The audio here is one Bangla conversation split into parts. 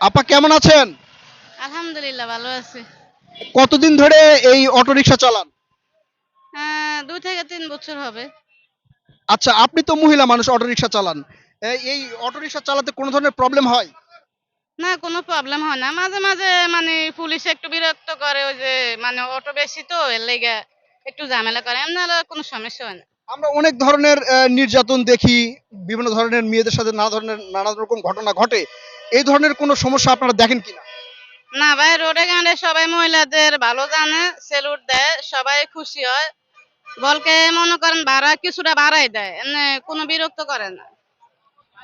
আপা কেমন আছেন? আলহামদুলিল্লাহ ভালো আছি। কতদিন ধরে এই অটোরিকশা চালান? আহ, দুই থেকে তিন বছর হবে। আচ্ছা আপনি তো মহিলা মানুষ অটোরিকশা চালান। এই- এই অটোরিকশা চালাতে কোনো ধরনের প্রবলেম হয়? না কোনো প্রবলেম হয় না। মাঝে মাঝে মানে পুলিশ একটু বিরক্ত করে ওই যে মানে অটো বেশি তো এর লেগে একটু ঝামেলা করে। এমনি হলে কোনো সমস্যা হয় না। আমরা অনেক ধরনের নির্যাতন দেখি বিভিন্ন ধরনের মেয়েদের সাথে নানা ধরনের নানা রকম ঘটনা ঘটে। এই ধরনের কোনো সমস্যা আপনারা দেখেন কিনা? না ভাই রোডে গানে সবাই মহিলাদের ভালো জানে সেলুট দেয় সবাই খুশি হয়। বলকে মনে করেন ভাড়া কিছুটা বাড়াই দেয় কোনো বিরক্ত করে না।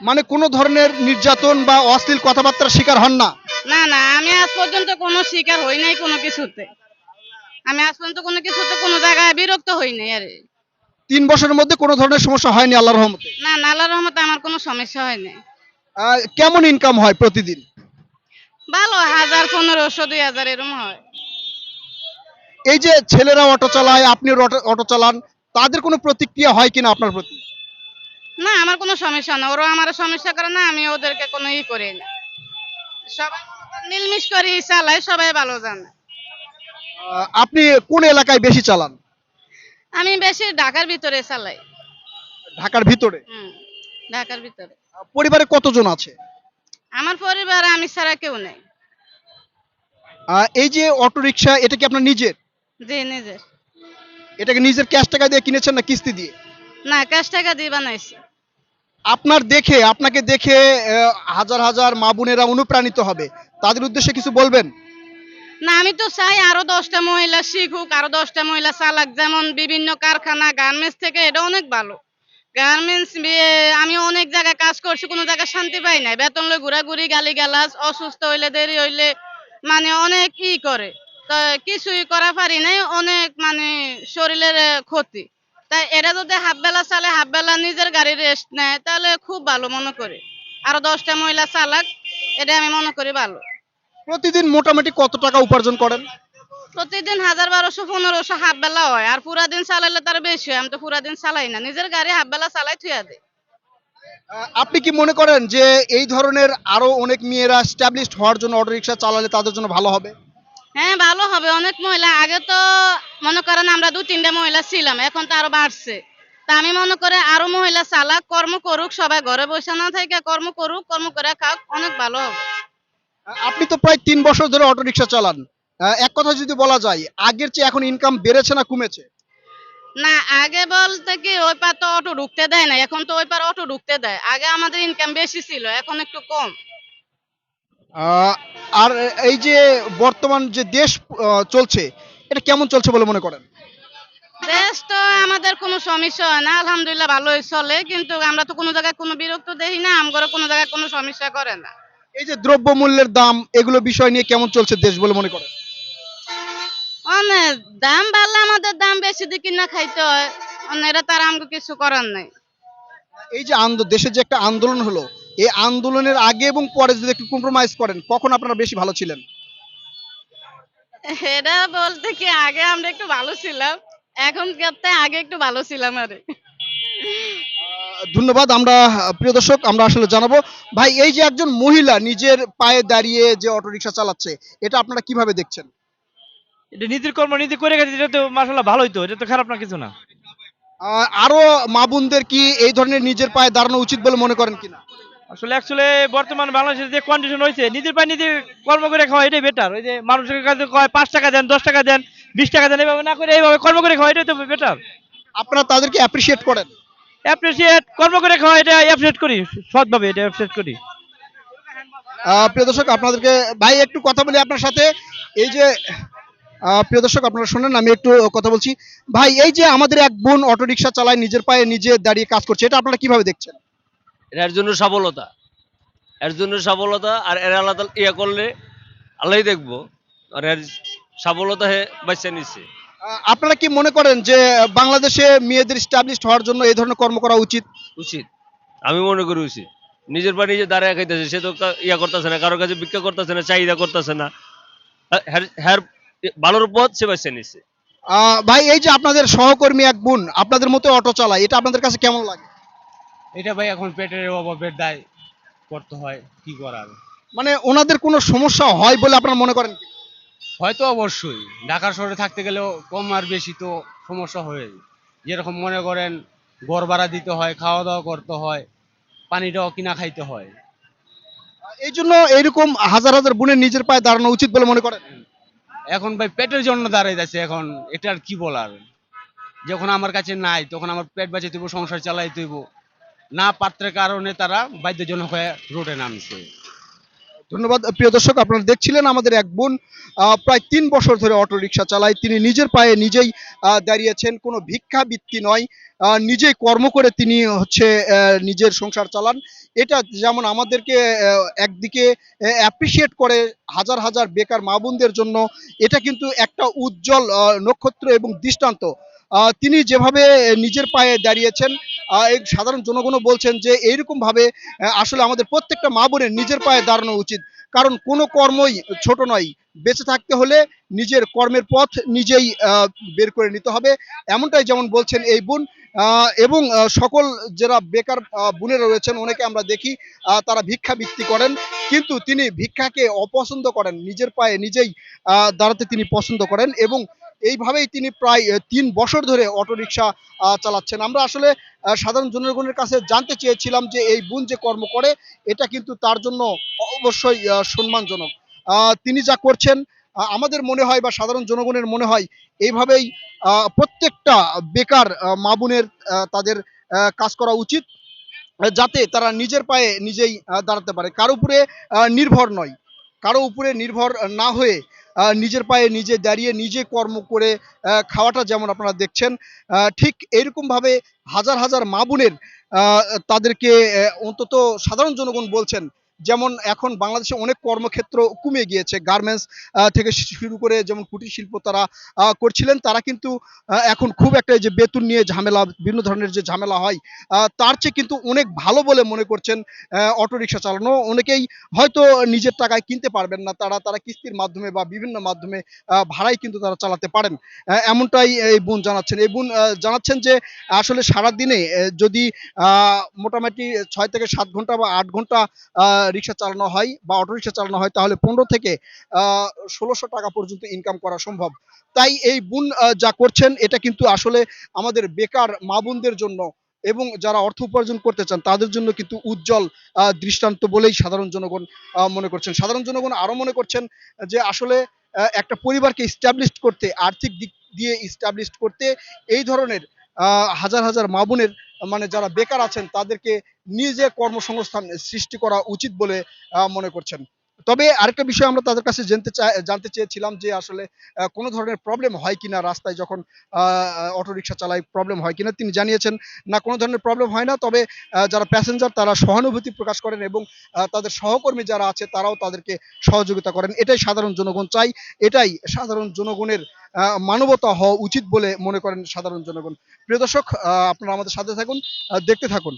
মানে কোনো ধরনের নির্যাতন বা অশ্লীল কথাবার্তার শিকার হন না? না না আমি আজ পর্যন্ত কোনো শিকার হই নাই কোনো কিছুতে। আমি আজ পর্যন্ত কোনো কিছুতে কোনো জায়গায় বিরক্ত হই নাই আরে। তিন বছরের মধ্যে কোনো ধরনের সমস্যা হয়নি আল্লাহর রহমতে? না নালার রহমতে আমার কোনো সমস্যা হয় নাই আহ, কেমন ইনকাম হয় প্রতিদিন? ভালো হাজার পনেরোশো দুই হাজার এরকম হয়। এই যে ছেলেরা অটো চালায় আপনি অটো- চালান তাদের কোনো প্রতিক্রিয়া হয় কিনা আপনার প্রতি? না আমার কোনো সমস্যা না। ওরা আমার সমস্যা করে না আমি ওদেরকে কোনো ই করি না। সবাই মিলমিশ করি চালাই সবাই ভালো জানে। আপনি কোন এলাকায় বেশি চালান? আমি বেশি ঢাকার ভিতরে চালাই। ঢাকার ভিতরে? হুম। ঢাকার ভিতরে। পরিবারে কতজন আছে? আমার পরিবার আমি ছাড়া কেউ নেই। এই যে অটো রিক্সা এটা কি আপনার নিজের? যে নিজের। এটাকে নিজের ক্যাশ টাকা দিয়ে কিনেছেন না কিস্তি দিয়ে? না ক্যাশ টাকা দিয়ে বানাইছি। আপনার দেখে আপনাকে দেখে হাজার হাজার মা বোনেরা অনুপ্রাণিত হবে। তাদের উদ্দেশ্যে কিছু বলবেন? না আমি তো চাই আরও দশটা মহিলা শিখুক আরও দশটা মহিলা চালাক। যেমন বিভিন্ন কারখানা গার্মেন্টস থেকে এটা অনেক ভালো। গার্মেন্টস আমি অনেক জায়গায় কাজ করছি, কোনো জায়গায় শান্তি পাই নাই। বেতন লই ঘোরাঘুরি গালি গালাজ অসুস্থ হইলে দেরি হইলে মানে অনেক ই করে। তো কিছুই করা পারি নাই, অনেক মানে শরীরের ক্ষতি। তাই এরা যদি হাফ বেলা চালে হাফ বেলা নিজের গাড়ি রেস্ট নেয়, তাহলে খুব ভালো মনে করি। আরও দশটা মহিলা চালাক, এটা আমি মনে করি ভালো। প্রতিদিন মোটামুটি কত টাকা উপার্জন করেন? প্রতিদিন হাজার বারোশো পনেরোশো হাফ বেলা হয় আর পুরা দিন চালাইলে তার বেশি হয় আমি তো পুরা দিন চালাই না। নিজের গাড়ি হাফ বেলা চালাই থুয়া দেয় আপনি কি মনে করেন যে এই ধরনের আরও অনেক মেয়েরা স্ট্যাবলিশড হওয়ার জন্য অটো রিক্সা চালালে তাদের জন্য ভালো হবে? হ্যাঁ ভালো হবে। অনেক মহিলা আগে তো মনে করেন আমরা দু তিনটা মহিলা ছিলাম এখন তো আরও বাড়ছে। তা আমি মনে করে আরও মহিলা চালাক কর্ম করুক সবাই ঘরে বসে না থেকে কর্ম করুক কর্ম করে খাক অনেক ভালো হবে। আপনি তো প্রায় তিন বছর ধরে অটো রিক্সা চালান। এক কথা যদি বলা যায় আগের চেয়ে এখন ইনকাম বেড়েছে না কমেছে? না আগে বলতে কি ওই পার তো অটো ঢুকতে দেয় না এখন তো ওই পার অটো ঢুকতে দেয়। আগে আমাদের ইনকাম বেশি ছিল এখন একটু কম। আর এই যে বর্তমান যে দেশ চলছে এটা কেমন চলছে বলে মনে করেন? দেশ তো আমাদের কোনো সমস্যা হয় না আলহামদুলিল্লাহ ভালোই চলে কিন্তু আমরা তো কোনো জায়গায় কোনো বিরক্ত দেখি না আমগরে কোনো জায়গায় কোনো সমস্যা করে না। এই যে দ্রব্য মূল্যের দাম এগুলো বিষয় নিয়ে কেমন চলছে দেশ বলে মনে করেন? অনেক দাম বাড়লে আমাদের দাম বেশি দিয়ে কিনা খাইতে হয়। তার আমাকে কিছু করার নাই। এই যে আন্দোলন দেশে যে একটা আন্দোলন হলো এই আন্দোলনের আগে এবং পরে যদি একটু কম্প্রোমাইজ করেন কখন আপনারা বেশি ভালো ছিলেন? এটা বলতে কি আগে আমরা একটু ভালো ছিলাম এখন আগে একটু ভালো ছিলাম আরে। ধন্যবাদ আমরা প্রিয় দর্শক আমরা আসলে জানাব ভাই এই যে একজন মহিলা নিজের পায়ে দাঁড়িয়ে যে অটোরিকশা চালাচ্ছে এটা আপনারা কীভাবে দেখছেন? এটা নিজের কর্ম নিজে করে গেছে এটা তো মাসাল্লাহ ভালোই তো এটা তো খারাপ না কিছু না। আরও মা বোনদের কি এই ধরনের নিজের পায়ে দাঁড়ানো উচিত বলে মনে করেন কিনা? আসলে অ্যাকচুয়ালি বর্তমান বাংলাদেশের যে কন্ডিশন হয়েছে নিজের পায়ে নিজে কর্ম করে খাওয়া এটাই বেটার ওই যে মানুষের কাছে কয় পাঁচ টাকা দেন দশ টাকা দেন বিশ টাকা দেন এইভাবে না করে এইভাবে কর্ম করে খাওয়া এটাই তো বেটার আপনারা তাদেরকে অ্যাপ্রিসিয়েট করেন? অ্যাপ্রিসিয়েট কর্ম করে খাওয়া এটা অ্যাপ্রিসিয়েট করি সৎভাবে এটা অ্যাপ্রিসিয়েট করি। প্রিয় দর্শক আপনাদেরকে ভাই একটু কথা বলি আপনার সাথে। এই যে প্রিয় দর্শক আপনারা শুনেন আমি একটু কথা বলছি। ভাই এই যে আমাদের এক বোন অটোরিকশা চালায় নিজের পায়ে নিজে দাঁড়িয়ে কাজ করছে এটা আপনারা কীভাবে দেখছেন? এর জন্য সফলতা। এর জন্য সফলতা আর এর আলাদা ইয়ে করলে আল্লাহই দেখব। আর এর সফলতা হে বাচ্চা নিচ্ছে আপনারা কি মনে করেন যে বাংলাদেশে মেয়েদের স্টাবলিশড হওয়ার জন্য এই ধরনের কর্ম করা উচিত? উচিত। আমি মনে করি উচিত। নিজের পা নিজে দাঁড়ায় খাইতেছে সে তো ইয়া করতেছে না কারোর কাছে ভিক্ষা করতেছে না চাহিদা করতেছে না। হ্যার- ভালোর পথ সে নিচ্ছে আহ, ভাই এই যে আপনাদের সহকর্মী এক বোন আপনাদের মতো অটো চালায় এটা আপনাদের কাছে কেমন লাগে? এটা ভাই এখন পেটের অভাবের দায় করতে হয় কি করার? মানে ওনাদের কোনো সমস্যা হয় বলে আপনারা মনে করেন কি? হয়তো অবশ্যই। ঢাকা শহরে থাকতে গেলেও কম আর বেশি তো সমস্যা হয়ে যেরকম মনে করেন ঘর ভাড়া দিতে হয় খাওয়া দাওয়া করতে হয় পানিটাও কিনা খাইতে হয়। এই জন্য এইরকম হাজার হাজার বোনের নিজের পায়ে দাঁড়ানো উচিত বলে মনে করেন? এখন ভাই পেটের জন্য দাঁড়াই যাচ্ছে এখন, এটা আর কি বলার? যখন আমার কাছে নাই, তখন আমার পেট বাঁচাইতে হইব সংসার চালাইতে হইব না পাত্রের কারণে তারা বাধ্যজনক হয়ে রোডে নামছে। ধন্যবাদ। প্রিয় দর্শক, আপনারা দেখছিলেন আমাদের এক বোন প্রায় তিন বছর ধরে অটো রিক্সা চালায়। তিনি নিজের পায়ে নিজেই দাঁড়িয়েছেন, কোনো ভিক্ষা ভিক্ষাবৃত্তি নয়। নিজেই কর্ম করে তিনি হচ্ছে নিজের সংসার চালান। এটা যেমন আমাদেরকে একদিকে অ্যাপ্রিসিয়েট করে হাজার হাজার বেকার মা বোনদের জন্য, এটা কিন্তু একটা উজ্জ্বল নক্ষত্র এবং দৃষ্টান্ত। তিনি যেভাবে নিজের পায়ে দাঁড়িয়েছেন সাধারণ জনগণও বলছেন যে এইরকম ভাবে আসলে আমাদের প্রত্যেকটা মা বোনের নিজের পায়ে দাঁড়ানো উচিত। কারণ কোনো কর্মই ছোট নয়। বেঁচে থাকতে হলে নিজের কর্মের পথ নিজেই বের করে নিতে হবে। এমনটাই যেমন বলছেন এই বোন এবং সকল যারা বেকার বোনেরা রয়েছেন, অনেকে আমরা দেখি তারা ভিক্ষা বৃত্তি করেন, কিন্তু তিনি ভিক্ষাকে অপছন্দ করেন। নিজের পায়ে নিজেই দাঁড়াতে তিনি পছন্দ করেন এবং এইভাবেই তিনি প্রায় তিন বছর ধরে অটোরিকশা চালাচ্ছেন। আমরা আসলে সাধারণ জনগণের কাছে জানতে চেয়েছিলাম যে এই বোন যে কর্ম করে, এটা কিন্তু তার জন্য অবশ্যই সম্মানজনক। তিনি যা করছেন আমাদের মনে হয় বা সাধারণ জনগণের মনে হয়, এইভাবেই প্রত্যেকটা বেকার মা তাদের কাজ করা উচিত যাতে তারা নিজের পায়ে নিজেই দাঁড়াতে পারে। কারও উপরে নির্ভর নয়। কারও উপরে নির্ভর না হয়ে নিজের পায়ে নিজে দাঁড়িয়ে নিজে কর্ম করে খাওয়াটা যেমন আপনারা দেখছেন ঠিক এরকমভাবে হাজার হাজার মা বোনের তাদেরকে অন্তত সাধারণ জনগণ বলছেন যেমন এখন বাংলাদেশে অনেক কর্মক্ষেত্র কমে গিয়েছে গার্মেন্টস থেকে শুরু করে যেমন কুটির শিল্প তারা করছিলেন, তারা কিন্তু এখন খুব একটা যে বেতন নিয়ে ঝামেলা, বিভিন্ন ধরনের যে ঝামেলা হয় তার চেয়ে কিন্তু অনেক ভালো বলে মনে করছেন অটোরিকশা চালানো। অনেকেই হয়তো নিজের টাকায় কিনতে পারবেন না, তারা তারা কিস্তির মাধ্যমে বা বিভিন্ন মাধ্যমে ভাড়াই কিন্তু তারা চালাতে পারেন। এমনটাই এই বোন জানাচ্ছেন। এই বোন জানাচ্ছেন যে আসলে সারা দিনে যদি মোটামুটি ছয় থেকে সাত ঘণ্টা বা আট ঘণ্টা রিক্সা চালানো হয় বা অটো রিক্সা চালানো হয়, তাহলে পনেরো থেকে ষোলোশো টাকা পর্যন্ত ইনকাম করা সম্ভব। তাই এই বোন যা করছেন, এটা কিন্তু আসলে আমাদের বেকার মা বোনদের জন্য এবং যারা অর্থ উপার্জন করতে চান, তাদের জন্য কিন্তু উজ্জ্বল দৃষ্টান্ত বলেই সাধারণ জনগণ মনে করছেন। সাধারণ জনগণ আরও মনে করছেন যে আসলে একটা পরিবারকে ইস্টাবলিশ করতে, আর্থিক দিক দিয়ে ইস্টাবলিশ করতে, এই ধরনের হাজার হাজার মা বোনের মানে যারা বেকার আছেন তাদেরকে নিজে কর্মসংস্থান সৃষ্টি করা উচিত বলে মনে করছেন। তবে আরেকটা বিষয় আমরা তাদের কাছে জানতে জানতে চেয়েছিলাম যে আসলে কোনো ধরনের প্রবলেম হয় কিনা রাস্তায় যখন অটোরিকশা চালায় প্রবলেম হয় কিনা তিনি জানিয়েছেন, না কোনো ধরনের প্রবলেম হয় না। তবে যারা প্যাসেঞ্জার তারা সহানুভূতি প্রকাশ করেন এবং তাদের সহকর্মী যারা আছে তারাও তাদেরকে সহযোগিতা করেন। এটাই সাধারণ জনগণ চাই, এটাই সাধারণ জনগণের মানবতা হওয়া উচিত বলে মনে করেন সাধারণ জনগণ। প্রিয় দর্শক আপনারা আমাদের সাথে থাকুন দেখতে থাকুন।